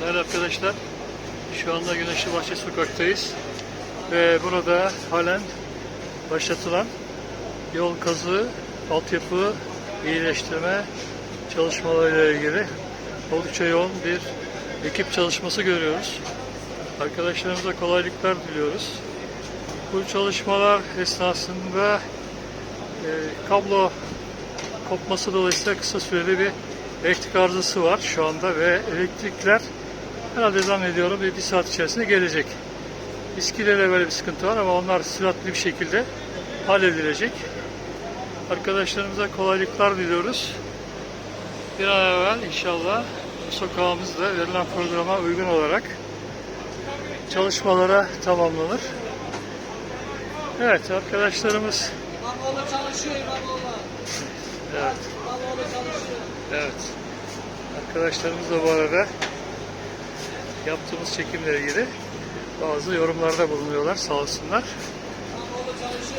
Değerli arkadaşlar, şu anda Güneşli Bahçe sokaktayız. Ve burada halen başlatılan yol kazı, altyapı, iyileştirme çalışmalarıyla ilgili oldukça yoğun bir ekip çalışması görüyoruz. Arkadaşlarımıza kolaylıklar diliyoruz. Bu çalışmalar esnasında e, kablo kopması dolayısıyla kısa süreli bir elektrik arızası var şu anda ve elektrikler herhalde zannediyorum bir, bir saat içerisinde gelecek. İskilerle böyle bir sıkıntı var ama onlar süratli bir şekilde halledilecek. Arkadaşlarımıza kolaylıklar diliyoruz. Bir an evvel inşallah sokağımızda verilen programa uygun olarak çalışmalara tamamlanır. Evet arkadaşlarımız İmamoğlu çalışıyor İmamoğlu. evet İmamoğlu çalışıyor. Evet. Arkadaşlarımız da bu arada yaptığımız çekimle ilgili bazı yorumlarda bulunuyorlar sağ olsunlar.